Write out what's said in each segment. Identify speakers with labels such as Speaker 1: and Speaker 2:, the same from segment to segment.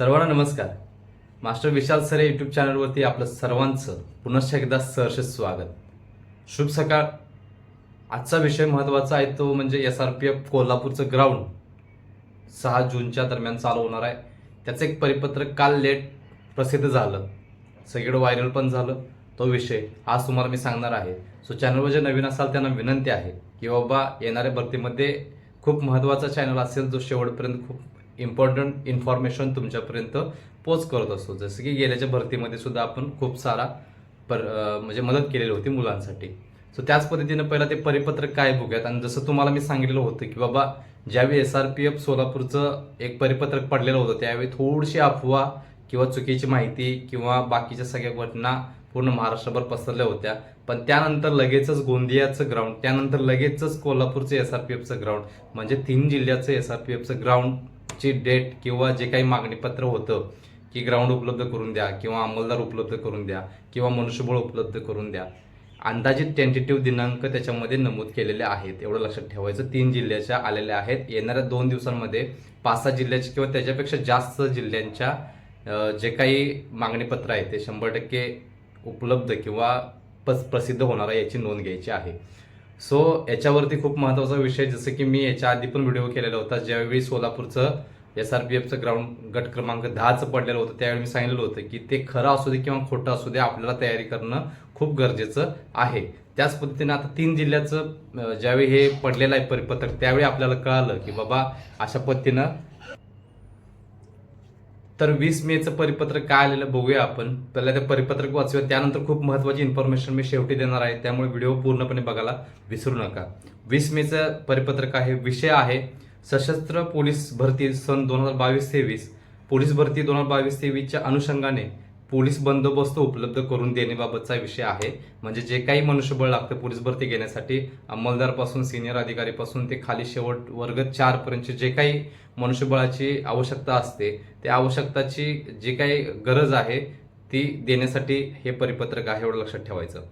Speaker 1: सर्वांना नमस्कार. मास्टर विशाल सरे यूट्यूब चॅनलवरती आपलं सर्वांचं पुनश्च एकदा सहर्ष स्वागत. शुभ सकाळ. आजचा विषय महत्त्वाचा आहे तो म्हणजे एस आर पी एफ कोल्हापूरचं ग्राउंड सहा जूनच्या दरम्यान चालू होणार आहे. त्याचं एक परिपत्रक काल लेट प्रसिद्ध झालं. सगळीकडे व्हायरल पण झालं. तो विषय आज तुम्हाला मी सांगणार आहे. सो चॅनलवर जे नवीन असाल त्यांना विनंती आहे की बाबा येणाऱ्या भरतीमध्ये खूप महत्त्वाचा चॅनल असेल जो शेवटपर्यंत खूप इम्पॉर्टंट इन्फॉर्मेशन तुमच्यापर्यंत पोच करत असतो. जसं की गेल्याच्या भरतीमध्ये सुद्धा आपण खूप सारा पर म्हणजे मदत केलेली होती मुलांसाठी. सो त्याच पद्धतीनं पहिला ते परिपत्रक काय बघूयात? आणि जसं तुम्हाला मी सांगितलेलं होतं की बाबा ज्यावेळी एस आर पी एफ सोलापूरचं एक परिपत्रक पडलेलं होतं त्यावेळी थोडीशी अफवा किंवा चुकीची माहिती किंवा बाकीच्या सगळ्या घटना पूर्ण महाराष्ट्रभर पसरल्या होत्या. पण त्यानंतर लगेचच गोंदियाचं ग्राउंड त्यानंतर लगेचच कोल्हापूरचं एस आर पी एफचं ग्राउंड म्हणजे तीन जिल्ह्याचं एस आर पी एफचं ग्राउंड मागची डेट किंवा जे काही मागणीपत्र होतं की ग्राउंड उपलब्ध करून द्या किंवा अंमलदार उपलब्ध करून द्या किंवा मनुष्यबळ उपलब्ध करून द्या अंदाजित टेंटेटिव्ह दिनांक त्याच्यामध्ये नमूद केलेले आहेत. एवढं लक्षात ठेवायचं. तीन जिल्ह्याच्या आलेल्या आहेत. येणाऱ्या दोन दिवसांमध्ये पाच सहा जिल्ह्याचे किंवा त्याच्यापेक्षा जास्त जिल्ह्यांच्या जे काही मागणीपत्र आहे ते शंभर टक्के उपलब्ध किंवा पस प्रसिद्ध होणार आहे याची नोंद घ्यायची आहे. सो याच्यावरती खूप महत्त्वाचा विषय जसं की मी याच्या आधी पण व्हिडिओ केलेला होता ज्यावेळी सोलापूरचं एस आर पी एफचं ग्राउंड गट क्रमांक दहाचं पडलेलं होतं त्यावेळी मी सांगितलेलं होतं की ते खरं असू दे किंवा खोटं असू दे आपल्याला तयारी करणं खूप गरजेचं आहे. त्याच पद्धतीने आता तीन जिल्ह्याचं ज्यावेळी हे पडलेलं आहे परिपत्रक त्यावेळी आपल्याला कळालं की बाबा अशा पद्धतीनं तर वीस मेचं परिपत्रक काय आलेलं बघूया आपण. पहिला ते परिपत्रक वाचूया. त्यानंतर खूप महत्वाची इन्फॉर्मेशन मी शेवटी देणार आहे. त्यामुळे व्हिडिओ पूर्णपणे बघायला विसरू नका. वीस मेचं परिपत्रक आहे विषय आहे. सशस्त्र पोलीस भरती सन दोन हजार बावीस तेवीस. पोलीस भरती दोन हजार बावीस तेवीसच्या अनुषंगाने पोलीस बंदोबस्त उपलब्ध करून देण्याबाबतचा विषय आहे. म्हणजे जे काही मनुष्यबळ लागतं पोलीस भरती घेण्यासाठी अंमलदारपासून सिनियर अधिकारीपासून ते खाली शेवट वर्ग चारपर्यंतचे जे काही मनुष्यबळाची आवश्यकता असते त्या आवश्यकताची जी काही गरज आहे ती देण्यासाठी हे परिपत्रक आहे एवढं लक्षात ठेवायचं.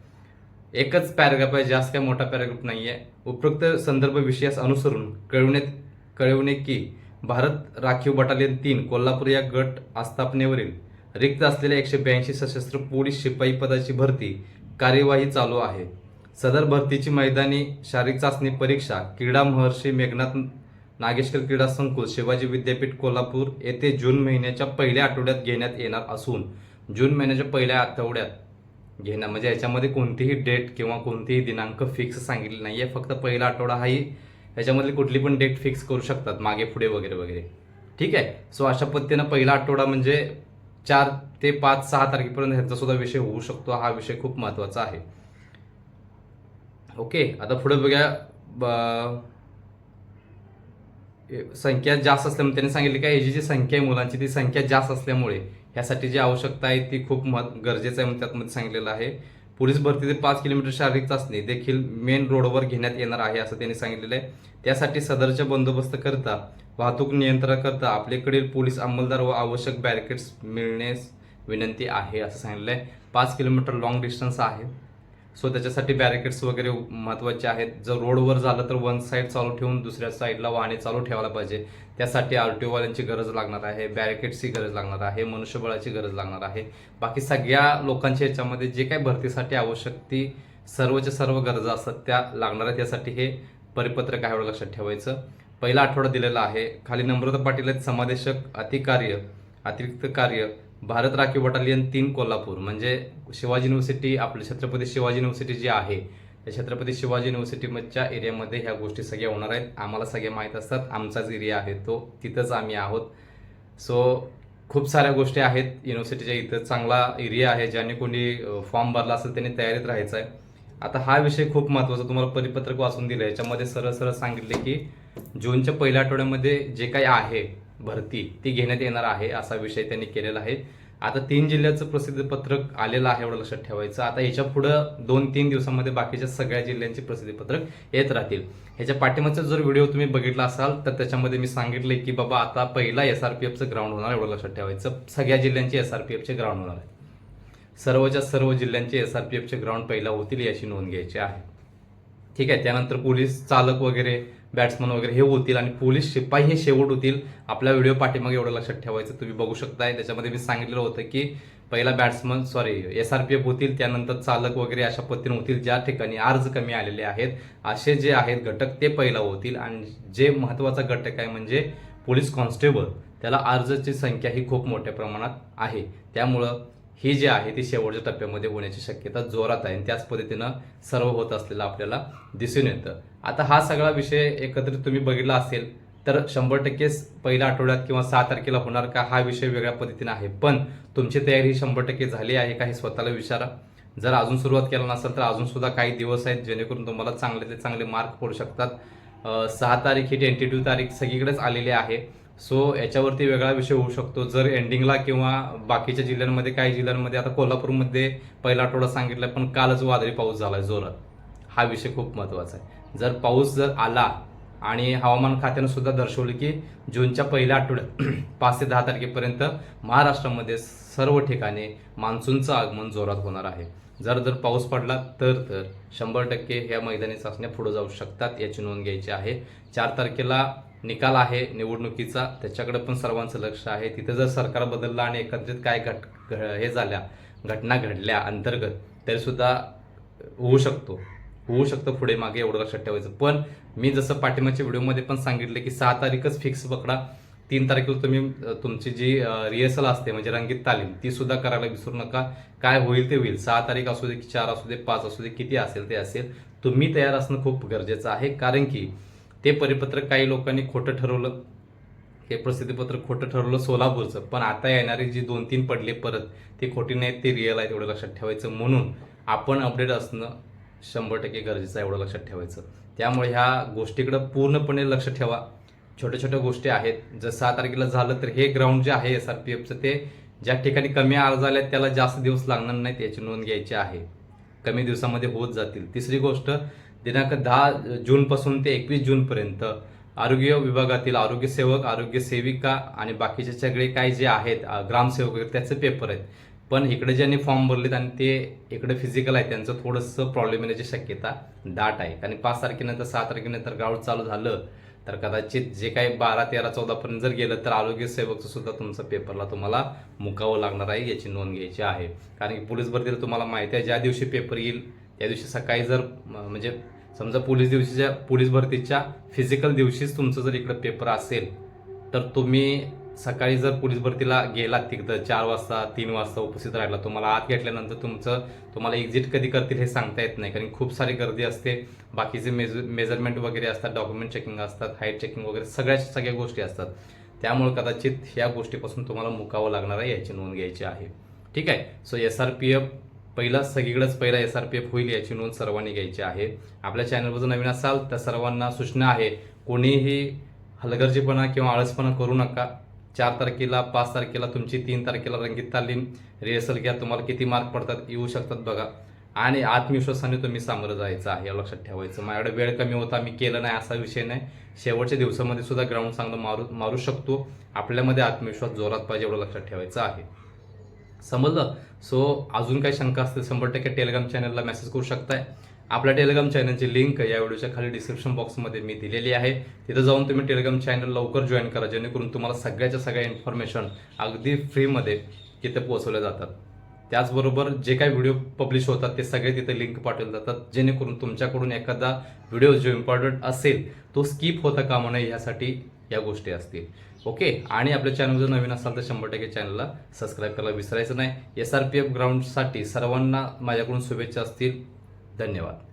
Speaker 1: एकच पॅराग्राफ आहे जास्त काही मोठा पॅराग्राफ नाही आहे उपरोक्त संदर्भ विषयास अनुसरून कळवण्यात कळवणे की भारत राखीव बटालियन तीन कोल्हापूर या गट आस्थापनेवरील रिक्त असलेल्या एकशे ब्याऐंशी सशस्त्र पोलीस शिपाई पदाची भरती कार्यवाही चालू आहे. सदर भरतीची मैदानी शारीरिक चाचणी परीक्षा क्रीडा महर्षी मेघनाथ नागेश्वर क्रीडा संकुल शिवाजी विद्यापीठ कोल्हापूर येथे जून महिन्याच्या पहिल्या आठवड्यात घेण्यात येणार असून जून महिन्याच्या पहिल्या आठवड्यात घेणं म्हणजे याच्यामध्ये कोणतीही डेट किंवा कोणतीही दिनांक फिक्स सांगितली नाही आहे फक्त पहिला आठवडा हाही याच्यामधली कुठली पण डेट फिक्स करू शकतात. मागे पुढे वगैरे वगैरे. ठीक आहे? सो अशा पद्धतीनं पहिला आठवडा म्हणजे चार ते पाच सहा तारखेपर्यंत ह्यांचा सुद्धा विषय होऊ शकतो. हा विषय खूप महत्त्वाचा आहे. ओके आता पुढे बघा ब- संख्या जास्त असल्यामुळे त्यांनी सांगितले की याची जी संख्या आहे मुलांची ती संख्या जास्त असल्यामुळे ह्यासाठी जी आवश्यकता आहे ती खूप मह गरजेचं आहे म्हणून त्यातमध्ये सांगितलेलं आहे. पोलीस भरतीचे पाच किलोमीटर शारीरिक चाचणी देखील मेन रोडवर घेण्यात येणार आहे असं त्यांनी सांगितलेलं आहे. त्यासाठी सदरच्या बंदोबस्त करता वाहतूक नियंत्रणाकरता आपल्याकडील पोलीस अंमलदार व आवश्यक बॅरिकेड्स मिळण्यास विनंती आहे असं सांगितलं आहे पाच किलोमीटर लॉंग डिस्टन्स आहे. सो त्याच्यासाठी बॅरिकेड्स वगैरे महत्त्वाचे आहेत. जर रोडवर झालं तर वन साईड चालू ठेवून दुसऱ्या साईडला वाहने चालू ठेवायला पाहिजे. त्यासाठी आर टी ओवाल्यांची गरज लागणार आहे. बॅरिकेड्सची गरज लागणार आहे. मनुष्यबळाची गरज लागणार आहे. बाकी सगळ्या लोकांच्या ह्याच्यामध्ये जे काही भरतीसाठी आवश्यक ती सर्वच्या सर्व गरजा असतात त्या लागणार आहेत. त्यासाठी हे परिपत्रक आहे एवढं लक्षात ठेवायचं. पहिला आठवडा दिलेला आहे. खाली नम्रता पाटील आहेत समादेशक अतिकार्य अतिरिक्त कार्य भारत राखीव बटालियन तीन कोल्हापूर. म्हणजे शिवाजी युनिव्हर्सिटी आपली छत्रपती शिवाजी युनिव्हर्सिटी जी आहे त्या छत्रपती शिवाजी युनिव्हर्सिटीच्या एरियामध्ये ह्या गोष्टी सगळ्या होणार आहेत. आम्हाला सगळ्या माहीत असतात. आमचाच एरिया आहे तो. तिथंच आम्ही आहोत. सो खूप साऱ्या गोष्टी आहेत. युनिव्हर्सिटीच्या इथं चांगला एरिया आहे ज्याने कोणी फॉर्म भरला असेल त्यांनी तयारीत राहायचं आहे आता हा विषय खूप महत्त्वाचा तुम्हाला परिपत्रक वाचून दिलं याच्यामध्ये सरळ सरळ सांगितले की जूनच्या पहिल्या आठवड्यामध्ये जे काही आहे भरती ती घेण्यात येणार आहे असा विषय त्यांनी केलेला आहे. आता तीन जिल्ह्याचं प्रसिद्ध पत्रक आलेलं आहे एवढं लक्षात ठेवायचं. आता ह्याच्या पुढं दोन तीन दिवसामध्ये बाकीच्या सगळ्या जिल्ह्यांचे प्रसिद्धी पत्रक येत राहतील. ह्याच्या पाठीमागचा जर व्हिडिओ तुम्ही बघितला असाल तर त्याच्यामध्ये मी सांगितले की बाबा आता पहिला एस आर पी एफचं ग्राउंड होणार एवढं लक्षात ठेवायचं. सगळ्या जिल्ह्यांचे एस आर पी एफचे ग्राउंड होणार आहे सर्वच्या सर्व जिल्ह्यांचे एस आर पी एफचे ग्राउंड पहिला होतील याची नोंद घ्यायची आहे. ठीक आहे त्यानंतर पोलीस चालक वगैरे बॅट्समन वगैरे हे होतील आणि पोलीस शिपाई हे शेवट होतील आपल्या व्हिडिओ पाठीमागे एवढं लक्षात ठेवायचं तुम्ही बघू शकताय. त्याच्यामध्ये मी सांगितलेलं होतं की पहिला batsman sorry S R P F होतील त्यानंतर चालक वगैरे अशा पद्धतीने होतील ज्या ठिकाणी अर्ज कमी आलेले आहेत असे जे आहेत घटक ते पहिला होतील. आणि जे महत्त्वाचा घटक आहे म्हणजे पोलीस कॉन्स्टेबल त्याला अर्जची संख्या ही खूप मोठ्या प्रमाणात आहे. त्यामुळं ही जी आहे ती शेवटच्या टप्प्यामध्ये होण्याची शक्यता जोरात आहे आणि त्याच पद्धतीनं सर्व होत असलेलं आपल्याला दिसून येतं. आता हा सगळा विषय एकत्रित तुम्ही बघितला असेल तर शंभर टक्के पहिल्या आठवड्यात किंवा सहा तारखेला होणार का हा विषय वेगळ्या पद्धतीने आहे. पण तुमची तयारी शंभर टक्के झाली आहे का हे स्वतःला विचारा. जर अजून सुरुवात केला नसेल तर अजून सुद्धा काही दिवस आहेत जेणेकरून तुम्हाला चांगले ते चांगले मार्क पडू शकतात. सहा तारीख ही टेंटेटिव्ह तारीख सगळीकडेच आलेली आहे. सो याच्यावरती वेगळा विषय होऊ शकतो. जर एंडिंगला किंवा बाकीच्या जिल्ह्यांमध्ये काही जिल्ह्यांमध्ये आता कोल्हापूरमध्ये पहिला आठवडा सांगितलं पण कालच वादळी पाऊस झाला जोरात. हा विषय खूप महत्त्वाचा आहे. जर पाऊस जर आला आणि हवामान खात्यानं सुद्धा दर्शवलं की जूनच्या पहिल्या आठवड्यात पाच ते दहा तारखेपर्यंत महाराष्ट्रामध्ये सर्व ठिकाणी मान्सूनचं आगमन जोरात होणार आहे. जर जर पाऊस पडला तर तर शंभर टक्के ह्या मैदानी चाचण्या पुढे जाऊ शकतात याची नोंद घ्यायची आहे. चार तारखेला निकाल आहे निवडणुकीचा. त्याच्याकडे पण सर्वांचं लक्ष आहे. तिथे जर सरकार बदललं आणि एकत्रित काय घट घ- हे झाल्या घटना घडल्या अंतर्गत तरीसुद्धा होऊ शकतो. होऊ शकतं पुढे मागे एवढं लक्षात ठेवायचं. पण मी जसं पाठिंबाच्या व्हिडिओमध्ये पण सांगितलं की सहा तारीखच फिक्स पकडा. तीन तारखेला तुम्ही तुमची जी रिहर्सल असते म्हणजे रंगीत तालीम ती सुद्धा करायला विसरू नका. काय होईल ते होईल. सहा तारीख असू दे की चार असू दे पाच असू दे किती असेल ते असेल. तुम्ही तयार असणं खूप गरजेचं आहे. कारण की ते परिपत्रक काही लोकांनी खोटं ठरवलं. हे प्रसिद्धीपत्र खोटं ठरवलं सोलापूरचं. पण आता येणारी जी दोन तीन पडले परत ते खोटी नाहीत ते रिअल आहेत एवढं लक्षात ठेवायचं. म्हणून आपण अपडेट असणं शंभर टक्के गरजेचं आहे एवढं लक्षात ठेवायचं. त्यामुळे ह्या गोष्टीकडं पूर्णपणे लक्ष ठेवा. छोट्या छोट्या गोष्टी आहेत. जर सहा तारखेला झालं तर हे ग्राउंड जे आहे एस आर पी एफचं ते ज्या ठिकाणी कमी अर्ज आले आहेत, त्याला जास्त दिवस लागणार नाहीत याची नोंद घ्यायची आहे. कमी दिवसामध्ये होत जातील. तिसरी गोष्ट दिनांक दहा जूनपासून ते एकवीस जूनपर्यंत आरोग्य विभागातील आरोग्य सेवक आरोग्य सेविका आणि बाकीचे सगळे काही जे आहेत ग्रामसेवक वगैरे त्याचे पेपर आहेत. पण इकडे ज्यांनी फॉर्म भरलेत आणि ते इकडे फिजिकल आहे त्यांचं थोडंसं प्रॉब्लेम येण्याची शक्यता दाट आहे. कारण पाच तारखेनंतर सहा तारखेनंतर ग्राउंड चालू झालं तर कदाचित जे काही बारा तेरा चौदा पर्यंत जर गेलं तर आरोग्य सेवकचं सुद्धा तुमचं पेपरला तुम्हाला मुकावं लागणार आहे याची नोंद घ्यायची आहे. कारण की पोलीस भरतीला तुम्हाला माहिती आहे ज्या दिवशी पेपर येईल त्या दिवशी सकाळी जर म्हणजे समजा पोलीस दिवशीच्या पोलीस भरतीच्या फिजिकल दिवशीच तुमचं जर इकडं पेपर असेल तर तुम्ही सकाळी जर पोलीस भरतीला गेलात तिकडं चार वाजता तीन वाजता उपस्थित राहिला तुम्हाला आत घेतल्यानंतर तुमचं तुम्हाला एक्झिट कधी करतील हे सांगता येत नाही कारण खूप सारी गर्दी असते. बाकीचे मेज मेजरमेंट वगैरे असतात डॉक्युमेंट चेकिंग असतात हाईट चेकिंग वगैरे सगळ्या सगळ्या गोष्टी असतात. त्यामुळे कदाचित ह्या गोष्टीपासून तुम्हाला मुकावं लागणार आहे याची नोंद घ्यायची आहे. ठीक आहे? So S R P F पहिला सगळीकडेच पहिला एस आर पी एफ होईल याची नोंद सर्वांनी घ्यायची आहे. आपल्या चॅनलवर जर नवीन असाल तर सर्वांना सूचना आहे कोणीही हलगर्जीपणा किंवा आळसपणा करू नका. चार तारखेला पाच तारखेला तुमची तीन तारखेला रंगीत तालीम रिहर्सल घ्या तुम्हाला किती मार्क पडतात येऊ शकतात बघा. आणि आत्मविश्वासाने तुम्ही सामोरं जायचं आहे या लक्षात ठेवायचं. माझ्याकडे वेळ कमी होता मी केलं नाही असा विषय नाही. शेवटच्या दिवसामध्ये सुद्धा ग्राउंड चांगलं मारू मारू शकतो. आपल्यामध्ये आत्मविश्वास जोरात पाहिजे एवढं लक्षात ठेवायचं आहे. समजलं? सो अजून काही शंका असतील शंभर टक्के टेलिग्राम चॅनलला मेसेज करू शकताय. आपल्या टेलिग्राम चॅनलची लिंक या व्हिडिओच्या खाली डिस्क्रिप्शन बॉक्समध्ये मी दिलेली आहे. तिथं जाऊन तुम्ही टेलिग्राम चॅनल लवकर जॉईन करा जेणेकरून तुम्हाला सगळ्याच्या सगळ्या इन्फॉर्मेशन अगदी फ्रीमध्ये तिथे पोहोचवल्या जातात. त्याचबरोबर जे काही व्हिडिओ पब्लिश होतात ते सगळे तिथे लिंक पाठवले जातात. जेणेकरून तुमच्याकडून एखादा व्हिडिओ जो इम्पॉर्टंट असेल तो स्किप होता कामा नये यासाठी या गोष्टी असतील. ओके आणि आपल्या चॅनल जर नवीन असाल तर शंभर टक्के चॅनलला सबस्क्राईब करायला विसरायचं नाही. एस आर पी एफ ग्राउंडसाठी सर्वांना माझ्याकडून शुभेच्छा असतील. धन्यवाद.